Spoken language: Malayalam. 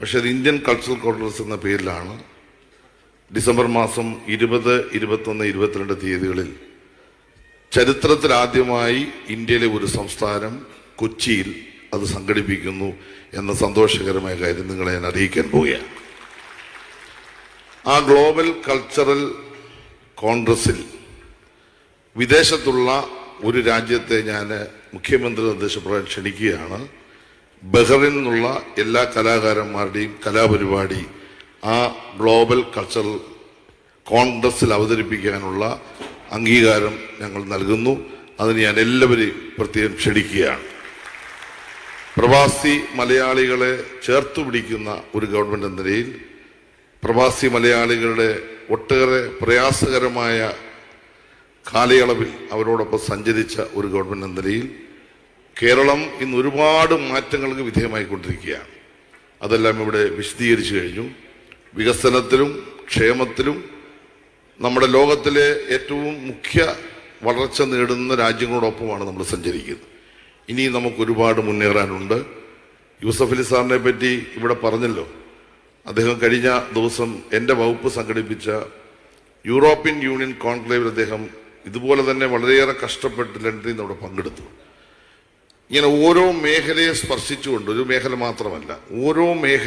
പക്ഷെ അത് ഇന്ത്യൻ കൾച്ചറൽ കോൺഗ്രസ് എന്ന പേരിലാണ് ഡിസംബർ മാസം ഇരുപത് ഇരുപത്തൊന്ന് ഇരുപത്തിരണ്ട് തീയതികളിൽ ചരിത്രത്തിലാദ്യമായി ഇന്ത്യയിലെ ഒരു സംസ്ഥാനം കൊച്ചിയിൽ അത് സംഘടിപ്പിക്കുന്നു എന്ന സന്തോഷകരമായ കാര്യം നിങ്ങളെ ഞാൻ അറിയിക്കാൻ പോവുകയാണ്. ആ ഗ്ലോബൽ കൾച്ചറൽ കോൺഗ്രസിൽ വിദേശത്തുള്ള ഒരു രാജ്യത്തെ ഞാൻ മുഖ്യമന്ത്രി നിർദ്ദേശപ്രകാരം ക്ഷണിക്കുകയാണ്. ബഹ്റിൻ നിന്നുള്ള എല്ലാ കലാകാരന്മാരുടെയും കലാപരിപാടി ആ ഗ്ലോബൽ കൾച്ചറൽ കോൺഗ്രസിൽ അവതരിപ്പിക്കാനുള്ള അംഗീകാരം ഞങ്ങൾ നൽകുന്നു. അതിന് ഞാൻ എല്ലാവരെയും പ്രത്യേകം ക്ഷണിക്കുകയാണ്. പ്രവാസി മലയാളികളെ ചേർത്തു പിടിക്കുന്ന ഒരു ഗവൺമെന്റ് എന്ന നിലയിൽ പ്രവാസി മലയാളികളുടെ ഒട്ടേറെ പ്രയാസകരമായ കാലയളവിൽ അവരോടൊപ്പം സഞ്ചരിച്ച ഒരു ഗവൺമെന്റ് എന്ന നിലയിൽ കേരളം ഇന്ന് ഒരുപാട് മാറ്റങ്ങൾക്ക് വിധേയമായിക്കൊണ്ടിരിക്കുകയാണ്. അതെല്ലാം ഇവിടെ വിശദീകരിച്ചു കഴിഞ്ഞു. വികസനത്തിലും ക്ഷേമത്തിലും നമ്മുടെ ലോകത്തിലെ ഏറ്റവും മുഖ്യ വളർച്ച നേടുന്ന രാജ്യങ്ങളോടൊപ്പമാണ് നമ്മൾ സഞ്ചരിക്കുന്നത്. ഇനി നമുക്ക് ഒരുപാട് മുന്നേറാനുണ്ട്. യൂസഫ് അലി സാറിനെ പറ്റി ഇവിടെ പറഞ്ഞല്ലോ. അദ്ദേഹം കഴിഞ്ഞ ദിവസം എന്റെ വകുപ്പ് സംഘടിപ്പിച്ച യൂറോപ്യൻ യൂണിയൻ കോൺക്ലേവിൽ അദ്ദേഹം ഇതുപോലെ തന്നെ വളരെയേറെ കഷ്ടപ്പെട്ട് ലണ്ടനിൽ നിന്ന് അവിടെ പങ്കെടുത്തു. ഇങ്ങനെ ഓരോ മേഖലയെ സ്പർശിച്ചുകൊണ്ട് ഒരു മേഖല മാത്രമല്ല ഓരോ മേഖല